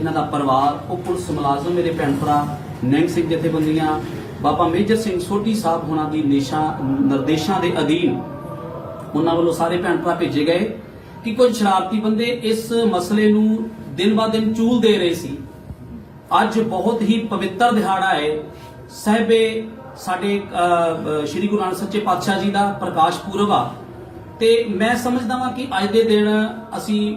ਇਹਨਾਂ ਦਾ ਪਰਿਵਾਰ, ਉਹ ਪੁਲਿਸ ਮੁਲਾਜ਼ਮ ਮੇਰੇ ਭੈਣ ਭਰਾ ਨਿਹੰਗ ਸਿੰਘ ਜਥੇਬੰਦੀਆਂ, ਬਾਬਾ ਮੇਜਰ ਸਿੰਘ ਸੋਢੀ ਸਾਹਿਬ ਹੋਣਾ ਦੀ ਨਿਸ਼ਾ, ਨਿਰਦੇਸ਼ਾਂ ਦੇ ਅਧੀਨ ਉਹਨਾਂ ਵੱਲੋਂ ਸਾਰੇ ਭੈਣ ਭਰਾ ਭੇਜੇ ਗਏ ਕਿ ਕੁਝ ਸ਼ਰਾਰਤੀ ਬੰਦੇ ਇਸ ਮਸਲੇ ਨੂੰ ਦਿਨ ਬਾ ਦਿਨ ਚੂਲ ਦੇ ਰਹੇ ਸੀ। ਅੱਜ ਬਹੁਤ ਹੀ ਪਵਿੱਤਰ ਦਿਹਾੜਾ ਹੈ। ਸਹਿਬੇ ਸਾਡੇ ਸ਼੍ਰੀ ਗੁਰੂ ਨਾਨਕ ਸੱਚੇ ਪਾਤਸ਼ਾਹ ਜੀ ਦਾ ਪ੍ਰਕਾਸ਼ ਪੁਰਬ ਆ। ਤੇ ਮੈਂ ਸਮਝਦਾ ਵਾਂ ਕਿ ਅੱਜ ਦੇ ਦਿਨ ਅਸੀਂ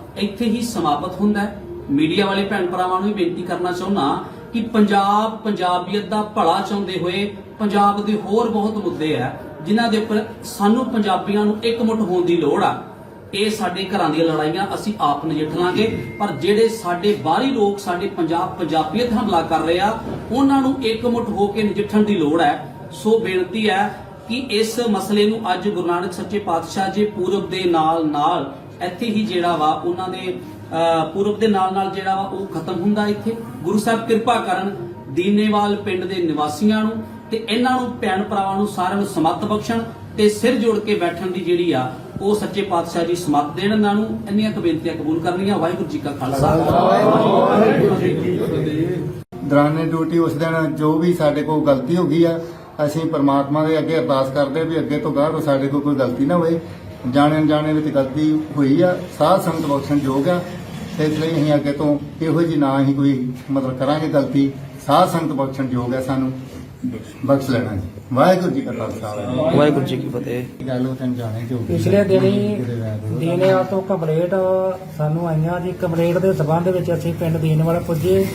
ਇੱਥੇ ਹੀ ਸਮਾਪਤ ਹੁੰਦਾ ਹੈ। ਮੀਡੀਆ ਵਾਲੇ ਭੈਣ ਭਰਾਵਾਂ ਨੂੰ ਵੀ ਬੇਨਤੀ ਕਰਨਾ ਚਾਹੁੰਦਾ ਕਿ ਪੰਜਾਬ ਪੰਜਾਬੀਅਤ ਦਾ ਭਲਾ ਚਾਹੁੰਦੇ ਹੋਏ ਪੰਜਾਬ ਦੇ ਹੋਰ ਬਹੁਤ ਮੁੱਦੇ ਆ ਜਿਨ੍ਹਾਂ ਦੇ ਉੱਪਰ ਸਾਨੂੰ ਪੰਜਾਬੀਆਂ ਨੂੰ ਇਕਮੁੱਠ ਹੋਣ ਦੀ ਲੋੜ ਆ। ਇਹ ਸਾਡੇ ਘਰਾਂ ਦੀਆਂ ਲੜਾਈਆਂ ਅਸੀਂ ਆਪ ਨਜਿੱਠ ਲਾਂਗੇ, ਪਰ ਜਿਹੜੇ ਸਾਡੇ ਬਾਹਰੀ ਲੋਕ, ਸਾਡੇ ਪੰਜਾਬ ਪੰਜਾਬੀਅਤ ਹਮਲਾ ਕਰ ਰਹੇ ਆ, ਉਹਨਾਂ ਨੂੰ ਇਕਮੁੱਠ ਹੋ ਕੇ ਨਜਿੱਠਣ ਦੀ ਲੋੜ ਹੈ। ਸੋ ਬੇਨਤੀ ਹੈ ਕਿ ਇਸ ਮਸਲੇ ਨੂੰ ਅੱਜ ਗੁਰੂ ਨਾਨਕ ਸੱਚੇ ਪਾਤਸ਼ਾਹ ਜੀ ਪੂਰਬ ਦੇ ਨਾਲ ਨਾਲ ਇੱਥੇ ਹੀ ਜਿਹੜਾ ਵਾ ਉਹਨਾਂ ਦੇ ਪੂਰਬ ਦੇ ਨਾਲ ਨਾਲ ਜਿਹੜਾ ਵਾ ਉਹ ਖਤਮ ਹੁੰਦਾ ਇੱਥੇ। ਗੁਰੂ ਸਾਹਿਬ ਕਿਰਪਾ ਕਰਨ ਦੀਨੇਵਾਲ ਪਿੰਡ ਦੇ ਨਿਵਾਸੀਆਂ ਨੂੰ ਤੇ ਇਹਨਾਂ ਨੂੰ ਭੈਣ ਭਰਾਵਾਂ ਨੂੰ ਸਾਰਿਆਂ ਨੂੰ ਸਮੱਤ ਬਖਸ਼ਣ ਤੇ ਸਿਰ ਜੋੜ ਕੇ ਬੈਠਣ ਦੀ ਜਿਹੜੀ ਆ ਉਹ ਸੱਚੇ ਪਾਤਸ਼ਾਹ ਜੀ ਸਮੱਤ ਦੇਣ ਇਹਨਾਂ ਨੂੰ। ਇੰਨੀਆਂ ਕੁ ਬੇਨਤੀਆਂ ਕਬੂਲ ਕਰਨੀਆਂ। ਵਾਹਿਗੁਰੂ ਜੀ ਕਾ ਖਾਲਸਾ। ਵਾਹਿਗੁਰੂ ਜੀ ਕੀ ਫਤਿਹ। ਦੌਰਾਨੇ ਡਿਊਟੀ ਉਸ ਦਿਨ ਜੋ ਵੀ ਸਾਡੇ ਕੋਲ ਗਲਤੀ ਹੋ ਗਈ ਆ ਅਸੀਂ ਪ੍ਰਮਾਤਮਾ ਦੇ ਅੱਗੇ ਅਰਦਾਸ ਕਰਦੇ ਵੀ ਅੱਗੇ ਤੋਂ ਗਾਹ ਸਾਡੇ ਕੋਲ ਕੋਈ ਗਲਤੀ ਨਾ ਹੋਵੇ ਜਾਣੇ ਅਣਜਾਣੇ ਵਿੱਚ ਗਲਤੀ ਹੋਈ ਆ ਸਾਧ ਸੰਗਤ ਬਖਸ਼ਣ ਯੋਗ ਆ ਤੇ ਇਸ ਲਈ ਅਸੀਂ ਅੱਗੇ ਤੋਂ ਇਹੋ ਜੀ ਨਾ ਹੀ ਕੋਈ ਮਤਲਬ ਕਰਾਂਗੇ ਗਲਤੀ ਸਾਧ ਸੰਗਤ ਬਖਸ਼ਣ ਯੋਗ ਆ ਸਾਨੂੰ ਬਖਸ਼ ਲੈਣਾ ਜੀ। ਵਾਹਿਗੁਰੂ ਜੀ ਕਾ ਖਾਲਸਾ। ਵਾਹਿਗੁਰੂ ਜੀ ਕੀ ਫਤਿਹ। ਗੱਲ ਉਹ ਤੈਨੂੰ ਜਾਣੇ ਗਈ। ਪਿਛਲੇ ਦਿਨੀ। ਦੀਨੇਵਾਲ ਤੋਂ ਕੰਪਲੇਂਟ ਸਾਨੂੰ ਆਈਆਂ ਜੀ ਕੰਪਲੇਂਟ ਦੇ ਸਬੰਧ ਵਿੱਚ ਅਸੀਂ ਪਿੰਡ ਦੀਨੇਵਾਲ ਪੁੱਜੇ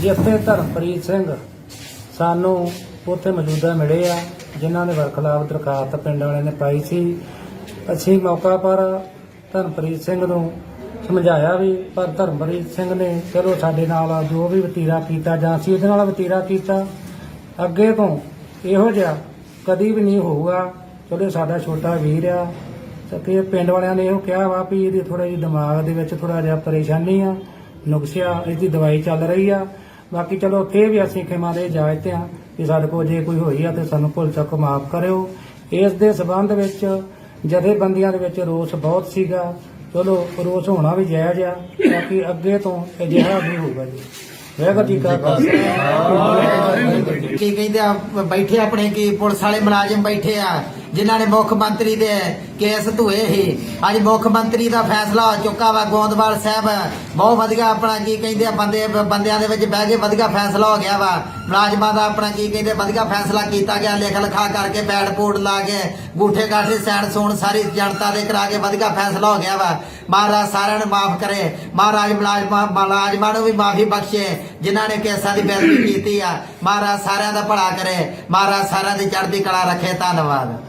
ਜਿੱਥੇ ਧਰਮਪ੍ਰੀਤ ਸਿੰਘ ਸਾਨੂੰ ਉੱਥੇ ਮੌਜੂਦਾ ਮਿਲੇ ਆ ਜਿਨ੍ਹਾਂ ਦੇ ਵਰਖਲਾਫ ਦਰਖਾਸਤ ਪਿੰਡ ਵਾਲਿਆਂ ਨੇ ਪਾਈ ਸੀ। ਅਸੀਂ ਮੌਕਾ ਪਰ ਧਰਮਪ੍ਰੀਤ ਸਿੰਘ ਨੂੰ ਸਮਝਾਇਆ ਵੀ, ਪਰ ਧਰਮਪ੍ਰੀਤ ਸਿੰਘ ਨੇ ਚਲੋ ਸਾਡੇ ਨਾਲ ਜੋ ਵੀ ਵਤੀਰਾ ਕੀਤਾ ਜਾਂ ਅਸੀਂ ਉਹਦੇ ਨਾਲ ਵਤੀਰਾ ਕੀਤਾ, ਅੱਗੇ ਤੋਂ ਇਹੋ ਜਿਹਾ ਕਦੀ ਵੀ ਨਹੀਂ ਹੋਊਗਾ। ਚਲੋ ਸਾਡਾ ਛੋਟਾ ਵੀਰ ਆ, ਤੇ ਫਿਰ ਪਿੰਡ ਵਾਲਿਆਂ ਨੇ ਇਹੋ ਕਿਹਾ ਵਾ ਵੀ ਇਹਦੀ ਥੋੜਾ ਜਿਹਾ ਦਿਮਾਗ ਦੇ ਵਿੱਚ ਥੋੜਾ ਜਿਹਾ ਪਰੇਸ਼ਾਨੀ ਆ, ਨੁਕਸਿਆ, ਇਹਦੀ ਦਵਾਈ ਚੱਲ ਰਹੀ ਆ। ਬਾਕੀ ਚਲੋ ਫੇਰ ਵੀ ਅਸੀਂ ਖਿਮਾ ਦੇ ਇਜਾਜ਼ਤ ਆ ਕਿ ਸਾਡੇ ਕੋਲ ਜੇ ਕੋਈ ਹੋਈ ਆ ਤੇ ਸਾਨੂੰ ਭੁੱਲ ਚੁੱਕ ਮਾਫ ਕਰਿਓ। ਇਸ ਦੇ ਸਬੰਧ ਵਿੱਚ ਜਥੇਬੰਦੀਆਂ ਦੇ ਵਿੱਚ ਰੋਸ ਬਹੁਤ ਸੀਗਾ। ਚਲੋ, ਰੋਸ ਹੋਣਾ ਵੀ ਜਾਇਜ਼ ਆ, ਬਾਕੀ ਅੱਗੇ ਤੋਂ ਅਜਿਹਾ ਨਹੀਂ ਹੋਊਗਾ ਜੀ। ਵਾਹਿਗੁਰੂ ਜੀ ਕਾ ਖਾਲਸਾ। ਕੀ ਕਹਿੰਦੇ ਆ, ਬੈਠੇ ਆਪਣੇ ਕੀ ਪੁਲਿਸ ਵਾਲੇ ਮੁਲਾਜ਼ਮ ਬੈਠੇ ਆ? ਜਿਨ੍ਹਾਂ ਨੇ ਮੁੱਖ ਮੰਤਰੀ ਦੇ ਕੇਸ ਧੋਏ ਸੀ। ਅੱਜ ਮੁੱਖ ਮੰਤਰੀ ਦਾ ਫੈਸਲਾ ਹੋ ਚੁੱਕਾ ਵਾ, ਗੋਂਦਵਾਲ ਸਾਹਿਬ। ਬਹੁਤ ਵਧੀਆ ਆਪਣਾ ਕੀ ਕਹਿੰਦੇ ਆ, ਬੰਦੇ, ਬੰਦਿਆਂ ਦੇ ਵਿੱਚ ਬਹਿ ਕੇ ਵਧੀਆ ਫੈਸਲਾ ਹੋ ਗਿਆ ਵਾ। ਮੁਲਾਜ਼ਮਾਂ ਦਾ ਆਪਣਾ ਕੀ ਕਹਿੰਦੇ ਵਧੀਆ ਫੈਸਲਾ ਕੀਤਾ ਗਿਆ। ਲਿਖ ਲਿਖਾ ਕਰਕੇ ਬੈਡ ਬੋਰਡ ਲਾ ਕੇ ਗੂਠੇ ਗਾਠੇ, ਸੈਣ ਸੂਣ ਸਾਰੀ ਜਨਤਾ ਦੇ ਕਰਾ ਕੇ ਵਧੀਆ ਫੈਸਲਾ ਹੋ ਗਿਆ ਵਾ। ਮਹਾਰਾਜ ਸਾਰਿਆਂ ਨੂੰ ਮਾਫ ਕਰੇ। ਮਹਾਰਾਜ ਮੁਲਾਜ਼ਮਾਂ ਮੁਲਾਜ਼ਮਾਂ ਨੂੰ ਵੀ ਮਾਫੀ ਬਖਸ਼ੇ, ਜਿਨ੍ਹਾਂ ਨੇ ਕੇਸਾਂ ਦੀ ਬੇਇੱਜ਼ਤੀ ਕੀਤੀ ਆ। ਮਹਾਰਾਜ ਸਾਰਿਆਂ ਦਾ ਭਲਾ ਕਰੇ। ਮਹਾਰਾਜ ਸਾਰਿਆਂ ਦੀ ਚੜ੍ਹਦੀ ਕਲਾ ਰੱਖੇ। ਧੰਨਵਾਦ।